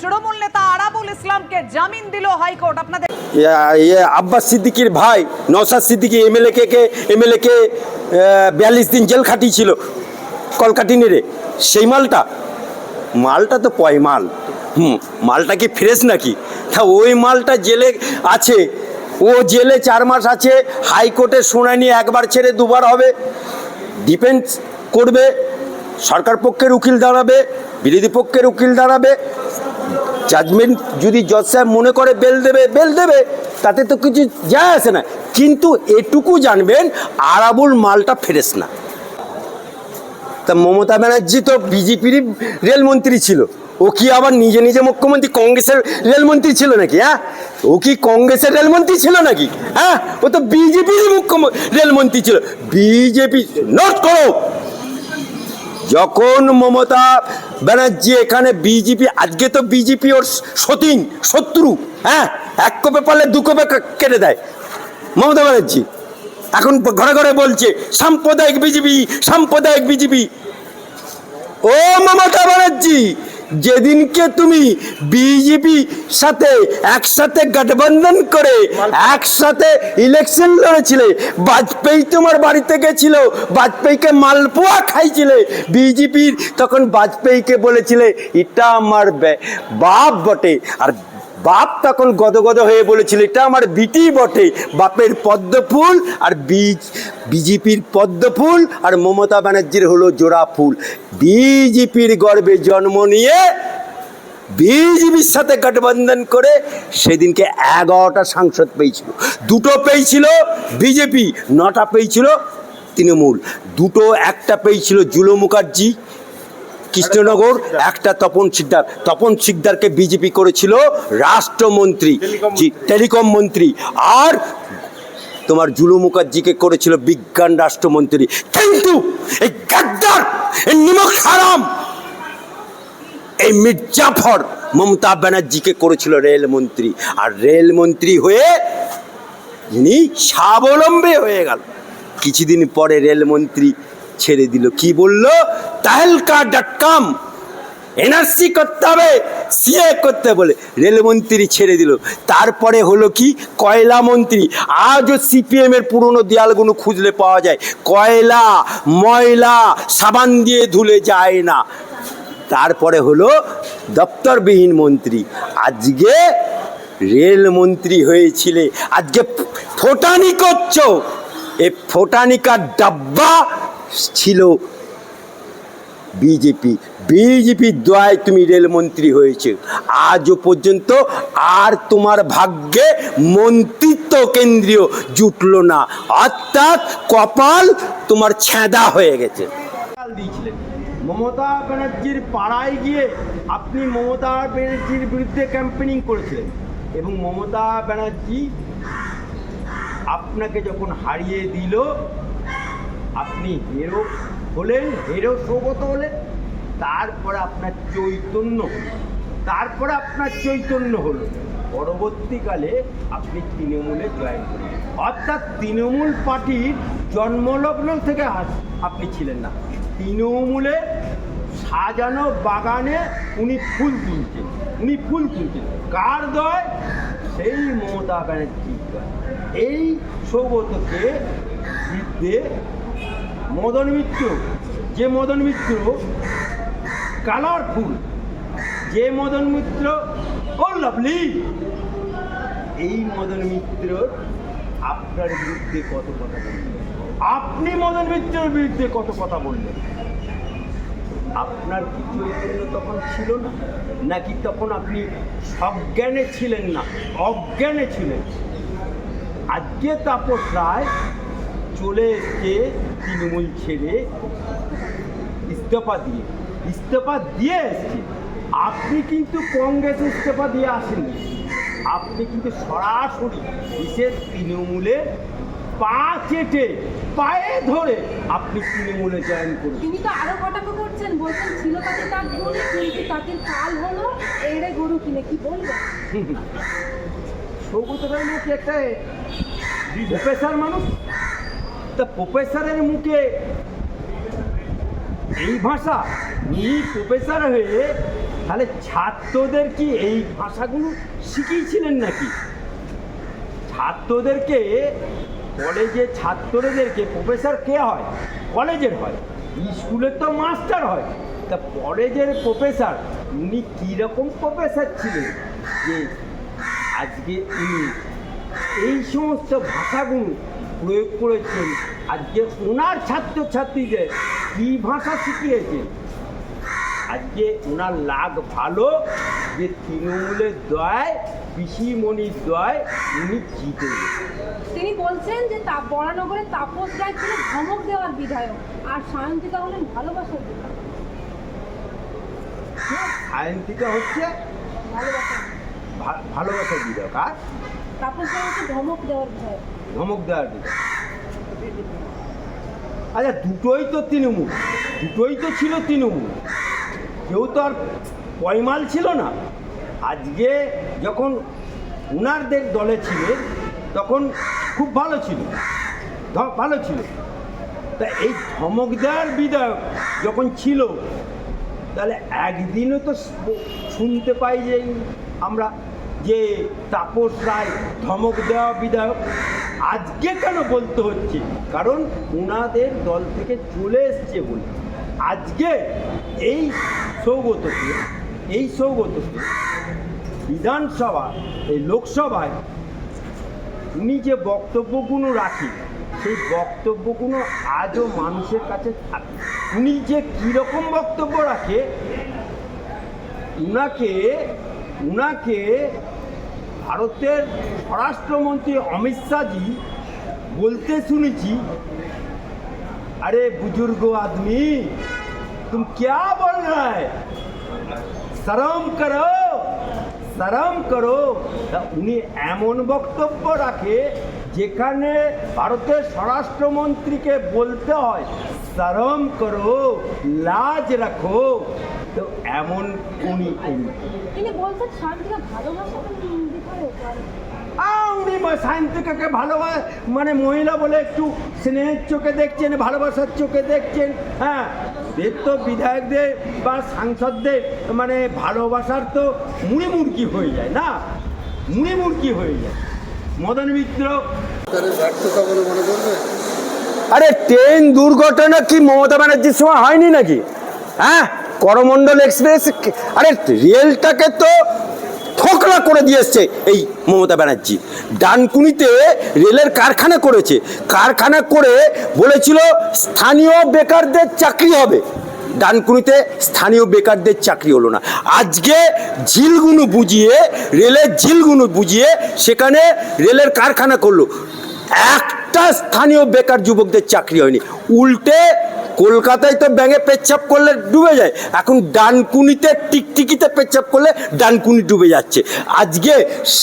তৃণমূল নেতা আরাবুল ইসলামকে জামিন দিল হাইকোর্ট। আপনাদের ইয়ে আব্বাস সিদ্দিকির ভাই নওসাদ সিদ্দিকি, এমএলএ কে কে, এমএলএ কে বিয়াল্লিশ দিন জেল খাটিয়েছিল কলকাটি নেড়ে। সেই মালটা মালটা তো পয় মাল। হুম, মালটা কি ফ্রেশ নাকি? তা ওই মালটা জেলে আছে। ও জেলে চার মাস আছে, হাইকোর্টের শুনানি একবার ছেড়ে দুবার হবে। ডিফেন্স করবে, সরকার পক্ষের উকিল দাঁড়াবে, বিরোধী পক্ষের উকিল দাঁড়াবে জাজমেন্ট যদি জজ সাহেব মনে করে বেল দেবে বেল দেবে, তাতে তো কিছু যায় আসে না। কিন্তু এটুকু জানবেন, আরাবুল মালটা ফেরেস না। তা মমতা ব্যানার্জি তো বিজেপির রেলমন্ত্রী ছিল। ও কি আবার নিজে নিজে মুখ্যমন্ত্রী, কংগ্রেসের রেলমন্ত্রী ছিল নাকি হ্যাঁ? ও কি কংগ্রেসের রেলমন্ত্রী ছিল নাকি হ্যাঁ? ও তো বিজেপির মুখ্যমন্ত্রী রেলমন্ত্রী ছিল। বিজেপি নোট করো। যখন মমতা ব্যানার্জি এখানে বিজেপি, আজকে তো বিজেপি ওর সতীন, শত্রু হ্যাঁ? এক কোপে পারলে দু কোপে কেটে দেয় মমতা ব্যানার্জি। এখন ঘরে ঘরে বলছে, সাম্প্রদায়িক বিজেপি সাম্প্রদায়িক বিজেপি। ও মমতা ব্যানার্জি যেদিনকে তুমি বিজেপি সাথে একসাথে গঠবন্ধন করে একসাথে ইলেকশন লড়েছিলে, বাজপেয়ী তোমার বাড়িতে গেছিল, বাজপেয়ীকে মালপোয়া খাইছিলে, বিজেপির তখন বাজপেয়ীকে বলেছিলে, এটা আমার বাপ বটে। আর বাপ তখন গদগদ হয়ে বলেছিল, এটা আমার বিটি বটে, বাপের পদ্ম ফুল আর বীজ, বিজেপির পদ্ম ফুল আর মমতা ব্যানার্জির হলো জোড়া ফুল। বিজেপির গর্বে জন্ম নিয়ে বিজেপির সাথে গঠবন্ধন করে সেদিনকে এগারোটা সাংসদ পেয়েছিল। দুটো পেয়েছিল বিজেপি, নটা পেয়েছিল তৃণমূল। দুটো একটা পেয়েছিল জুলো মুখার্জি কৃষ্ণনগর, একটা তপন সিকদার। তপন সিকদারকে বিজেপি করেছিল রাষ্ট্রমন্ত্রী। টেলিকম মন্ত্রী। আর তোমার জুলু মুখার্জিকে করেছিল বিজ্ঞান রাষ্ট্রমন্ত্রী। কিন্তু এই গাদ্দার, এই নিমক হারাম, এই মির্জাফর মমতা ব্যানার্জিকে করেছিল রেলমন্ত্রী আর রেলমন্ত্রী হয়ে উনি স্বাবলম্বী হয়ে গেল। কিছুদিন পরে রেলমন্ত্রী ছেড়ে দিল। কি বলল? তাহেলকা ডট কম। এনআরসি করতে হবে, সিএ করতে বলে রেলমন্ত্রী ছেড়ে দিল। তারপরে হলো কি? কয়লা মন্ত্রী। আজও সিপিএম এর পুরনো দেয়ালগুলো খুঁজলে পাওয়া যায়। কয়লা, ময়লা, সাবান দিয়ে ধুলে যায় না। তারপরে হলো দপ্তরবিহীন মন্ত্রী। আজকে রেলমন্ত্রী হয়েছিলে। আজকে ফোটানি করছ। এ ফোটানিকার ডাব্বা? ছিল বিজেপি বিজেপির দোয়ায় তুমি রেলমন্ত্রী হয়েছে। আজও পর্যন্ত আর তোমার ভাগ্যে মন্ত্রিত্ব কেন্দ্রীয় জুটলো না। অর্থাৎ কপাল তোমার ছেঁদা হয়ে গেছে। মমতা ব্যানার্জির পাড়ায় গিয়ে আপনি মমতা ব্যানার্জির বিরুদ্ধে ক্যাম্পেনিং করেছিলেন এবং মমতা ব্যানার্জি আপনাকে যখন হারিয়ে দিল আপনি হিরো হলেন, হিরো সৌগত হলেন, তারপরে আপনার চৈতন্য। তারপরে আপনার চৈতন্য হলো। পরবর্তীকালে আপনি তৃণমূলে জয়েন করলেন। অর্থাৎ তৃণমূল পার্টির জন্মলগ্ন থেকে আপনি ছিলেন না। তৃণমূলে সাজানো বাগানে উনি ফুল তুলছেন উনি ফুল তুলছেন কার দয়? সেই মমতা ব্যানার্জির দয়। এই সৌগতকে বিরুদ্ধে মদন মিত্র, যে মদন মিত্র কালারফুল যে মদন মিত্র, ও লাভলি এই মদন মিত্র আপনার বিরুদ্ধে কত কথা বললেন আপনি মদন মিত্রের বিরুদ্ধে কত কথা বললেন? আপনার কি চৈতন্য তখন ছিল না? নাকি তখন আপনি সজ্ঞানে ছিলেন না, অজ্ঞানে ছিলেন? আজকে তাপস রায় চলে এসছে তৃণমূল ছেড়ে ইস্তফা দিয়ে ইস্তফা দিয়ে এসছে। আপনি কিন্তু কংগ্রেস ইস্তফা দিয়ে আসেননি। আপনি কিন্তু সরাসরি বিশেষ তৃণমূলে পা চেটে পায়ে ধরে আপনি তৃণমূলে জয়েন করুন। তিনি তো আরও কটাক্ষ করছেন বলছেন ছিল তাকে তার গরু কিন্তু তাকে কাল হলো এড়ে গরু কিনে কি বলবেন? সৌগত রায় নাকি একটা প্রফেসর মানুষ? তা প্রফেসরের মুখে। এই ভাষা? উনি প্রফেসর হয়ে তাহলে ছাত্রদের কি এই ভাষাগুলো শিখিয়েছিলেন নাকি? ছাত্রদেরকে, কলেজে ছাত্রদেরকে প্রফেসর কে হয়? কলেজের হয়। স্কুলের তো মাস্টার হয়। তা কলেজের প্রফেসর উনি কীরকম প্রফেসর ছিলেন? যে আজকে উনি এই সমস্ত ভাষাগুলো প্রয়োগ করেছেন। আজকে ওনার ছাত্রছাত্রীদের কী ভাষা শিখিয়েছেন আজকে ওনার লাগ ভালো যে তৃণমূলের দয় পিসিমণির দয় উনি জিতে তিনি বলছেন যে তা বরানগরে তাপস রায় ছিল ধমক দেওয়ার বিধায়ক আর সায়ন্তিকা হলেন ভালোবাসার বিধায়ক। সায়ন্তিকা হচ্ছে ভালোবাসার ভা- ভালোবাসার বিধায়ক আর? তাপস রায় হচ্ছে ধমক দেওয়ার বিধায়ক। ধমক দেওয়ার আচ্ছা দুটোই তো তৃণমূল। দুটোই তো ছিল তৃণমূল। কেউ তো আর পয়মাল ছিল না। আজকে যখন উনারদের দলে ছিলেন তখন খুব ভালো ছিল। ভালো ছিল। তা এই ধমক দেওয়ার বিধায়ক যখন ছিল, তাহলে একদিনও তো শুনতে পাই যে আমরা যে তাপস রায় ধমক দেওয়া বিধায়ক আজকে কেন বলতে হচ্ছে? কারণ ওনাদের দল থেকে চলে এসছে বলে। আজকে এই সৌগতকে এই সৌগতকে বিধানসভা, এই লোকসভায় উনি যে বক্তব্যগুলো রাখেন, সেই বক্তব্যগুলো আজও মানুষের কাছে থাকে। উনি যে কীরকম বক্তব্য রাখে, উনাকে উনাকে ভারতের স্বরাষ্ট্রমন্ত্রী অমিত শাহজি বলতে শুনেছি अरे बुजुर्ग आदमी तुम क्या बोल रहा है শরম করো শরম করো তা উনি এমন বক্তব্য রাখে যেখানে ভারতের স্বরাষ্ট্রমন্ত্রীকে বলতে হয় শরম করো লাজ রাখো তো এমন উনি উনি তিনি বলছেন সায়ন্তিকা ভালোবাসার বিধায়ক আর আহ, উনি সায়ন্তিকাকে ভালোবাসা মানে মহিলা বলে একটু স্নেহের চোখে দেখছেন ভালোবাসার চোখে দেখছেন হ্যাঁ? এর তো বিধায়কদের বা সাংসদদের মানে ভালোবাসার তো মুড়ি মুরগি হয়ে যায় না? মুড়ি মুরগি হয়ে যায়। মদন মিত্র। আরে ট্রেন দুর্ঘটনা কি মমতা ব্যানার্জির সময় হয়নি নাকি? হ্যাঁ করমণ্ডল এক্সপ্রেস আরে রেলটাকে তো থোকরা করে দিয়ে এসছে এই মমতা ব্যানার্জি। ডানকুনিতে রেলের কারখানা করেছে। কারখানা করে বলেছিল স্থানীয় বেকারদের চাকরি হবে। ডানকুনিতে স্থানীয় বেকারদের চাকরি হলো না। আজকে ঝিলগুলো বুঝিয়ে, রেলের ঝিলগুলো বুঝিয়ে সেখানে রেলের কারখানা করল। একটা স্থানীয় বেকার যুবকদের চাকরি হয়নি। উল্টে কলকাতায় তো ব্যাঙে পেচ্ছাপ করলে ডুবে যায়। এখন ডানকুনিতে টিকটিকিতে পেচ্ছাপ করলে ডানকুনি ডুবে যাচ্ছে। আজকে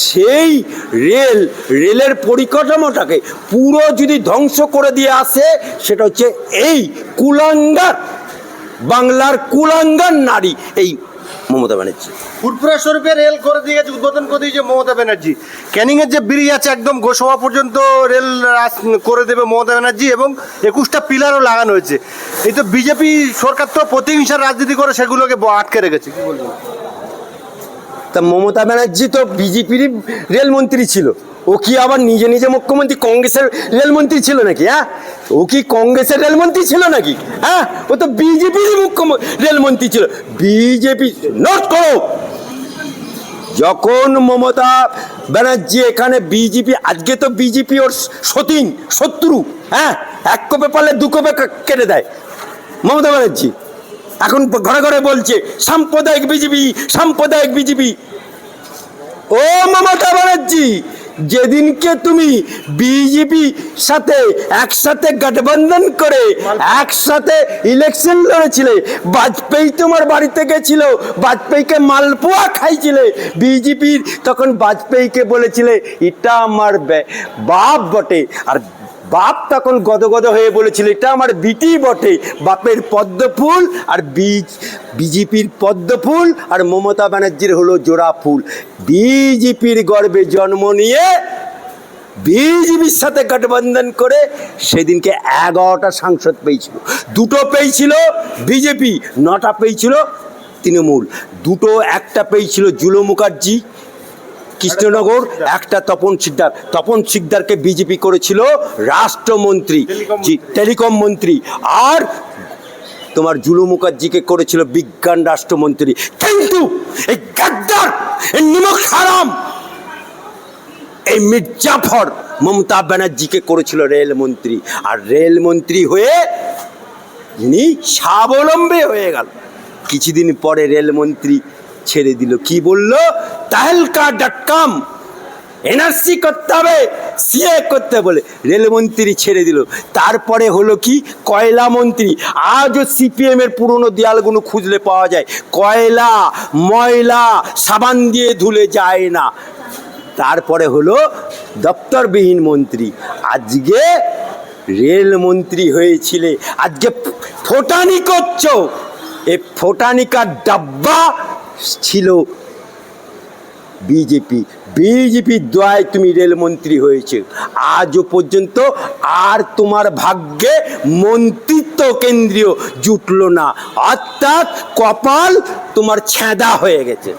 সেই রেল, রেলের পরিকাঠামোটাকে পুরো যদি ধ্বংস করে দিয়ে আসে, সেটা হচ্ছে এই কুলাঙ্গার, বাংলার কুলাঙ্গার নারী, এই মমতা ব্যানার্জি। ফুরফুরা শরীফে রেল করে দিয়ে গেছে উদ্বোধন করে দিয়েছে মমতা ব্যানার্জি। ক্যানিং এর যে ব্রিজ আছে একদম গোসভা পর্যন্ত রেল করে দেবে মমতা ব্যানার্জি এবং একুশটা পিলারও লাগানো হয়েছে। এই তো বিজেপি সরকার তো প্রতিহিংসার রাজনীতি করে সেগুলোকে ব- আটকে রেখেছে কি বলবেন? তা মমতা ব্যানার্জি তো বিজেপিরই রেলমন্ত্রী ছিল। ও কি আবার নিজে নিজে মুখ্যমন্ত্রী কংগ্রেসের রেলমন্ত্রী ছিল নাকি হ্যাঁ? ও কি কংগ্রেসের রেলমন্ত্রী ছিল নাকি হ্যাঁ? ও তো বিজেপিরই মুখ্যমন্ত্রী রেলমন্ত্রী ছিল। বিজেপি নোট করো। যখন মমতা ব্যানার্জি এখানে বিজেপি, আজকে তো বিজেপি ওর সতীন, শত্রু হ্যাঁ? এক কোপে পারলে দু কোপে কেটে দেয় মমতা ব্যানার্জি। এখন ঘরে ঘরে বলছে, সাম্প্রদায়িক বিজেপি সাম্প্রদায়িক বিজেপি। ও মমতা ব্যানার্জি যেদিনকে তুমি বিজেপি সাথে একসাথে গঠবন্ধন করে একসাথে ইলেকশন লড়েছিলে, বাজপেয়ী তোমার বাড়িতে গেছিল, বাজপেয়ীকে মালপোয়া খাইছিলে, বিজেপির তখন বাজপেয়ীকে বলেছিলে, এটা আমার বাপ বটে। আর বাপ তখন গদগদ হয়ে বলেছিল, এটা আমার বিটি বটে, বাপের পদ্ম ফুল আর বীজ বিজেপির পদ্ম ফুল আর মমতা ব্যানার্জির হলো জোড়া ফুল। বিজেপির গর্বে জন্ম নিয়ে বিজেপির সাথে গঠবন্ধন করে সেদিনকে এগারোটা সাংসদ পেয়েছিল। দুটো পেয়েছিল বিজেপি, নটা পেয়েছিল তৃণমূল। দুটো, একটা পেয়েছিল জুলো মুখার্জি কৃষ্ণনগর একটা তপন সিকদার। তপন সিকদারকে বিজেপি করেছিল রাষ্ট্রমন্ত্রী। টেলিকম মন্ত্রী। আর তোমার জুলু মুখার্জিকে করেছিল বিজ্ঞান রাষ্ট্রমন্ত্রী। কিন্তু এই গাদ্দার এই নিমক হারাম এই মির্জাফর মমতা ব্যানার্জিকে করেছিল রেলমন্ত্রী আর রেলমন্ত্রী হয়ে উনি স্বাবলম্বী হয়ে গেল। কিছুদিন পরে রেলমন্ত্রী ছেড়ে দিল। কি বলল? তাহেলকা ডট কম। এনআরসি করতে হবে সিএ করতে বলে রেলমন্ত্রী ছেড়ে দিল। তারপরে হলো কি? কয়লা মন্ত্রী। আজও সিপিএম এর পুরনো দেয়ালগুলো খুঁজলে পাওয়া যায়। কয়লা, ময়লা, সাবান দিয়ে ধুলে যায় না। তারপরে হলো দপ্তরবিহীন মন্ত্রী। আজকে রেলমন্ত্রী হয়েছিলে। আজকে ফোটানি করছ। এ ফোটানিকার ডাব্বা ছিল বিজেপি বিজেপির দোয়ায় তুমি রেলমন্ত্রী হয়েছে। আজও পর্যন্ত আর তোমার ভাগ্যে মন্ত্রিত্ব কেন্দ্রীয় জুটলো না। অর্থাৎ কপাল তোমার ছেঁদা হয়ে গেছে।